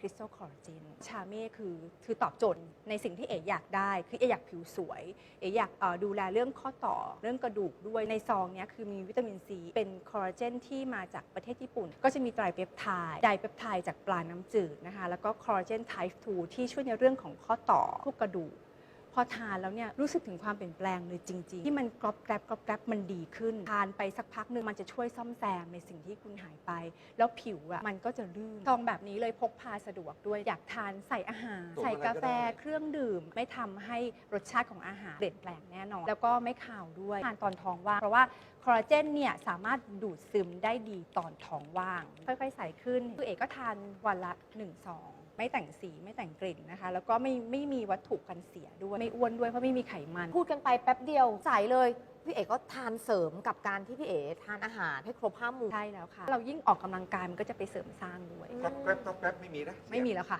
คริสตัลคอลลาเจนชาเม่คือคือตอบโจทย์ในสิ่งที่เอ๋อยากได้ คือเอ๋อยากผิวสวย เอ๋อยากเอ่อดูแลเรื่องข้อต่อเรื่องกระดูกด้วยในซองเนี้ยคือมีวิตามินซีเป็นคอลลาเจนที่มาจากประเทศญี่ปุ่น ก็จะมีไตรเปปไทด์ไดเปปไทด์จากปลาน้ำจืดนะคะแล้วก็คอลลาเจนไทป์2ที่ช่วยในเรื่องของข้อต่อพวกกระดูก พอทานแล้วเนี่ยรู้สึกถึงความเปลี่ยนแปลงเลยจริง ๆ ที่มันกรอบแกรบกรอบแกรบมันดีขึ้น ทานไปสักพักหนึ่งมันจะช่วยซ่อมแซมในสิ่งที่คุณหายไป แล้วผิวอะ่ะมันก็จะลื่นซองแบบนี้เลยพกพาสะดวกด้วยอยากทานใส่อาหารตัวใส่อะไรกาแฟก็ได้เครื่องดื่ม ไม่ทำให้รสชาติของอาหารเปลี่ยนแปลงแน่นอน แล้วก็ไม่ข่าวด้วยทานตอนท้องว่างเพราะว่าคอลลาเจนเนี่ยสามารถดูดซึมได้ดีตอนท้องว่าง ค่อยๆใส่ขึ้นคือเอกก็ทานวันละ1ซองไม่แต่งสีไม่แต่งกลิ่นนะคะ แล้วก็ไม่ไม่มีวัตถุกันเสียด้วยไม่อ้วนด้วยเพราะไม่มีไขมัน พูดกันไปแป๊บเดียวใสเลย พี่เอ๋ก็ทานเสริมกับการที่พี่เอ๋ทานอาหารให้ครบห้าหมู่ ใช่แล้วค่ะ เรายิ่งออกกำลังกายมันก็จะไปเสริมสร้างด้วย ก๊อบแกร็บก๊อบแกร็บไม่มีนะ ไม่มีแล้วค่ะ